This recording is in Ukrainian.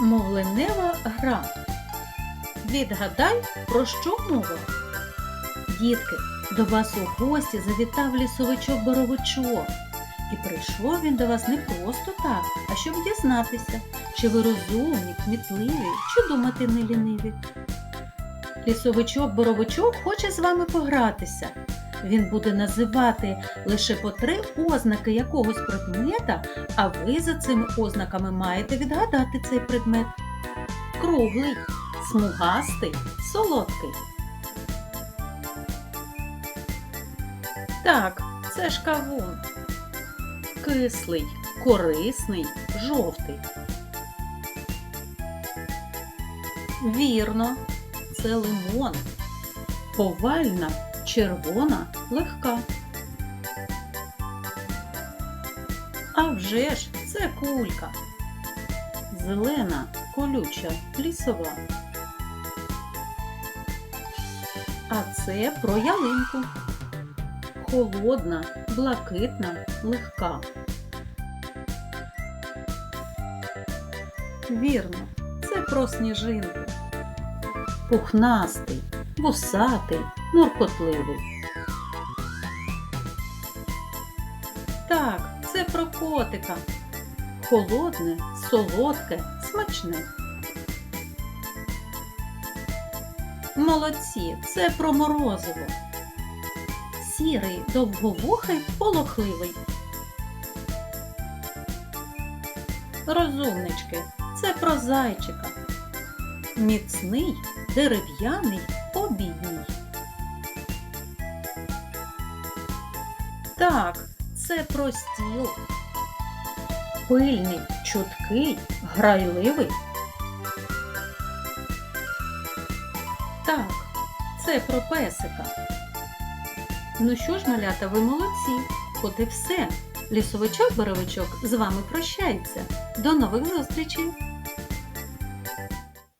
Мовленева гра. Відгадай, про що мова? Дітки, до вас у гості завітав лісовичок Боровичок. І прийшов він до вас не просто так, а щоб дізнатися, чи ви розумні, кмітливі, чи думати не ліниві. Лісовичок Боровичок хоче з вами погратися. Він буде називати лише по три ознаки якогось предмета, а ви за цими ознаками маєте відгадати цей предмет. Круглий, смугастий, солодкий. Так, це ж кавун. Кислий, корисний, жовтий. Вірно, це лимон. Овальна, червона, легка. А вже ж це кулька. Зелена, колюча, лісова. А це про ялинку. Холодна, блакитна, легка. Вірно, це про сніжинку. Пухнастий, вусатий, нуркотливий. Так, це про котика. Холодне, солодке, смачне. Молодці, це про морозиво. Сірий, довговухий, полохливий. Розумнички, це про зайчика. Міцний, дерев'яний, обідній. Так, це про стіл. Пильний, чуткий, грайливий. Так, це про песика. Ну що ж, малята, ви молодці. От і все. Лісовичок Боровичок з вами прощається. До нових зустрічей!